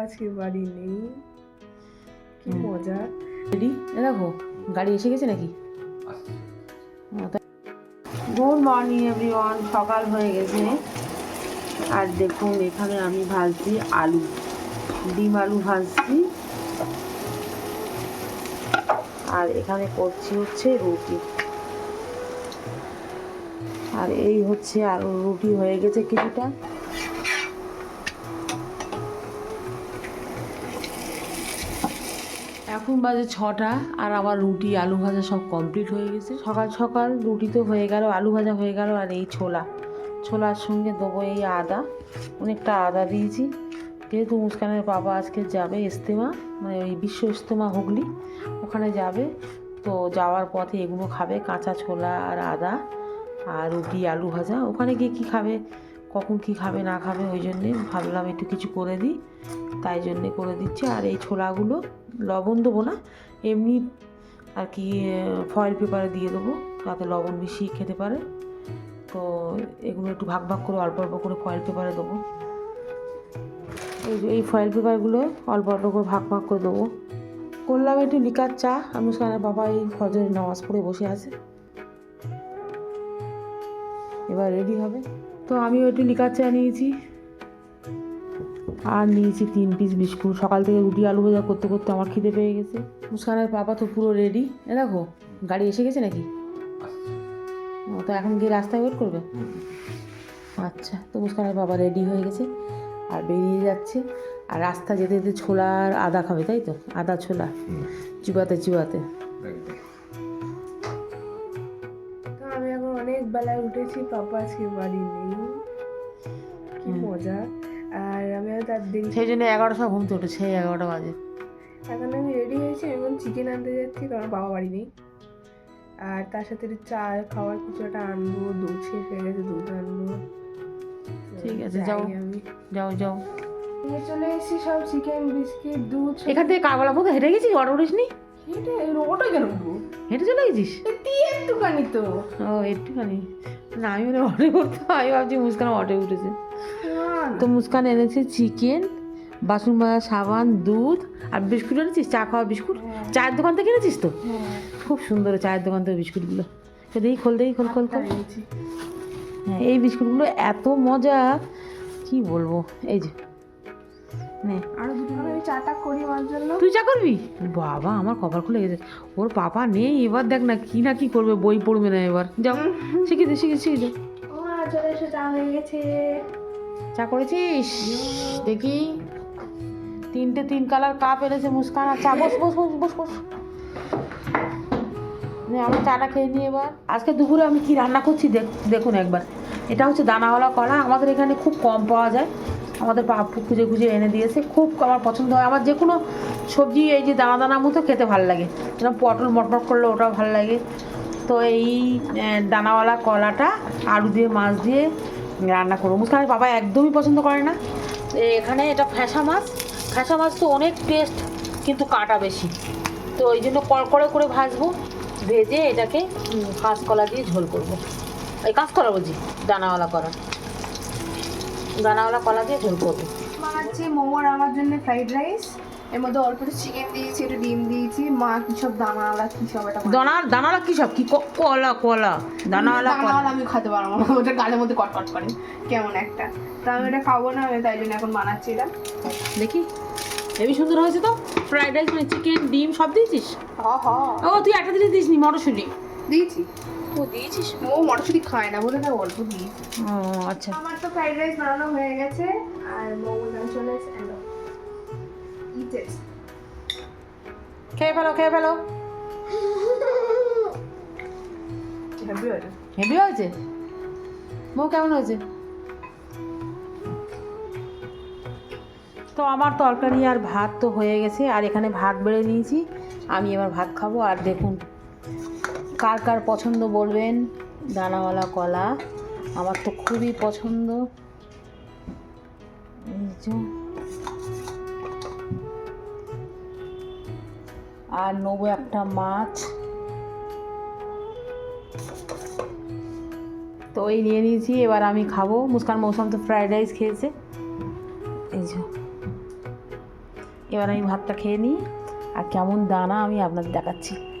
আজকে বাড়ি নেই। কি মজা। রেডি? দেখো গাড়ি এসে গেছে নাকি? গুড মর্নিং এভরিওয়ান সকাল হয়ে গেছে। আর দেখুন এখানে আমি ভাজছি আলু ডিম আলু ভাজছি। আর এখানে করছি হচ্ছে রুটি। আর এই হচ্ছে আর রুটি হয়ে গেছে কিছুটা। এখন বাজে ছটা আর আবার রুটি, আলু ভাজা সব কমপ্লিট হয়ে গেছে। সকাল সকাল রুটি তো হয়ে গেল, আলু ভাজা হয়ে গেল আর এই ছোলা। ছোলার সঙ্গে দেবো এই আদা। অনেকটা আদা দিয়েছি। যেহেতু মুস্কানের বাবা আজকে যাবে ইস্তেমা মানে ওই বিশ্ব ইস্তেমা হুগলি, ওখানে যাবে। তো যাওয়ার পথে এগুলো খাবে, কাঁচা ছোলা আর আদা আর রুটি, আলু ভাজা। ওখানে গিয়ে কী খাবে? কখন কি খাবে না খাবে ওই জন্যে ভাবলাম একটু কিছু করে দিই। তাই জন্যে করে দিচ্ছি। আর এই ছোলাগুলো লবণ দেবো না, এমনি আর কি ফয়েল পেপারে দিয়ে দেবো যাতে লবণ মিশিয়ে খেতে পারে। তো এগুলো একটু ভাগ ভাগ করে অল্প অল্প করে ফয়েল পেপারে দেবো। এই এই ফয়েল পেপারগুলো অল্প অল্প করে ভাগ ভাগ করে দেবো। করলাম একটু লিকার চা, আমি সারা বাবা এই ফজরের নামাজ পড়ে বসে আছে। এবার রেডি হবে। তো আমিও একটু লিকার চা নিয়েছি। আর নিয়েছি তিন পিস বিস্কুট। সকাল থেকে রুটি আলু ভাজা করতে করতে আমার খিদে পেয়ে গেছে। মুস্কানের পাপা তো পুরো রেডি এ দেখো গাড়ি এসে গেছে নাকি? ও তো এখন গিয়ে রাস্তায় ওয়েট করবে? আচ্ছা তো মুস্কানের বাবা রেডি হয়ে গেছে আর বেরিয়ে যাচ্ছে। আর রাস্তা যেতে যেতে ছোলা আর আদা খাবে তাই তো? আদা ছোলা। চুবাতে চুবাতে। বেলায় উঠেছি পাপা আজকে বাড়ি নেই। কি মজা। আর আমি তার দিন সেই জন্য এগারোটা সময় ঘুমতে উঠেছে সেই এগারোটা বাজে। এখন আমি রেডি হয়েছি এখন চিকেন আনতে যাচ্ছি কারণ বাবা বাড়ি নেই। আর তার সাথে চা খাওয়ার কিছু একটা আনব দুধ শেষ হয়ে গেছে দুধ আনব। ঠিক আছে, যাও। আমি। যাও যাও। নিয়ে চলে এসেছি সব চিকেন বিস্কিট দুধ এখান থেকে কাগলা মতো হেঁটে গেছিস? অটো উঠিস নি হেঁটে ওটা কেন উঠবো? হেঁটে চলে গেছিস? একটুখানি তো। ও একটুখানি। না আমি মানে করতে আমি ভাবছি মুস্কান উঠেছে। তো মুস্কান এনেছে চিকেন বাসন মাজা সাবান দুধ আর বিস্কুট এনেছিস? চা খাওয়ার বিস্কুট? হ্যাঁ। চায়ের দোকান থেকে এনেছিস তো? হ্যাঁ, খুব সুন্দর চায়ের দোকান থেকে বিস্কুটগুলো। তো দেখি খোল দেখি খোল খোল খোল। নিয়েছি। হ্যাঁ এই বিস্কুটগুলো এত মজা। কি বলব? এই যে নে। আরও দুটো আমি চাটা করি আমার জন্য। তুই চা করবি? বাবা আমার কপাল খুলে গেছে। ওর পাপা নেই এবার দেখ না কি না কি করবে বই পড়বে না এবার। যাও শিখে দে শিখে শিখে দে। চলে এসে চা হয়ে গেছে। চা করেছিস? দেখি। তিনটে তিন কালার কাপ এনেছে মুস্কান। আর চা বস বস বস বস বস। আমরা চাটা খেয়ে নিই এবার। আজকে দুপুরে আমি কি রান্না করছি দেখ- দেখুন একবার। এটা হচ্ছে দানাওয়ালা কলা। আমাদের এখানে খুব কম পাওয়া যায়। আমাদের পাপ্পু খুঁজে খুঁজে এনে দিয়েছে। খুব আমার পছন্দ হয়। আমার যে কোনো সবজি, এই যে দানা দানা মতো খেতে ভালো লাগে। যেরকম পটল মটমট করলে ওটাও ভালো লাগে। তো এই দানাওয়ালা কলাটা আলু দিয়ে, মাছ দিয়ে রান্না করব। মুস্কানের বাবা একদমই পছন্দ করে না। এখানে এটা ফ্যাসা মাছ। ফ্যাসা মাছ তো অনেক টেস্ট, কিন্তু কাটা বেশি। তো ওই জন্য কড়কড়ে করে ভাজবো। ভেজে এটাকে কাঁচকলা দিয়ে ঝোল করব। এই কাঁচকলা বলছি, দানাওয়ালা করা। দানাওয়ালা কলা দিয়ে ঝোল করব। বানাচ্ছি মোমোর আমার জন্য ফ্রাইড রাইস। এর মধ্যে অল্প একটু চিকেন দিয়েছি একটু ডিম দিয়েছি। মা কি সব দানাওয়ালা কি সব এটা দানা দানাওয়ালা কী সব? কি কলা কলা। দানাওয়ালা দানাওয়ালা আমি খেতে পারব না। ওটা গালের মধ্যে কটকট করে। কেমন একটা। তো আমি এটা খাব না আমি তাই জন্য এখন বানাচ্ছি এটা। দেখি। হেবি সুন্দর হয়েছে তো। ফ্রাইড রাইস মানে চিকেন ডিম সব দিয়েছিস? হ হ। ও তুই একটা জিনিস দিসনি মটরশুঁটি। দিয়েছি। ও দিয়েছিস? ও মটরশুঁটি খায় না বলে না অল্প দিয়েছি। ও আচ্ছা। আমার তো ফ্রাইড রাইস বানানো হয়ে গেছে আর মোমো চলে এসে ইট ইট খেয়ে ফেলো খেয়ে ফেলো। হেভি হয়েছে বউ কেমন হয়েছে? তো আমার তরকারি আর ভাত তো হয়ে গেছে আর এখানে ভাত বেড়ে নিয়েছি। আমি এবার ভাত খাব আর দেখুন কার কার পছন্দ বলবেন? দানাওয়ালা, কলা। আমার তো খুবই পছন্দ। আর নেব একটা মাছ। তো এই নিয়ে নিয়েছি, এবার আমি খাব। মুস্কান মৌসুম তো ফ্রাইড রাইস খেয়েছে। এই যে। এবার আমি ভাতটা খেয়ে নিই। আর কেমন দানা আমি আপনাদের দেখাচ্ছি।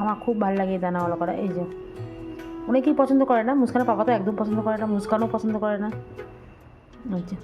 আমার খুব ভালো লাগে এই দানাওয়ালা করা, এই যে। অনেকেই পছন্দ করে না? মুস্কানের পাপা তো একদম পছন্দ করে না, মুস্কানও পছন্দ করে না। আচ্ছা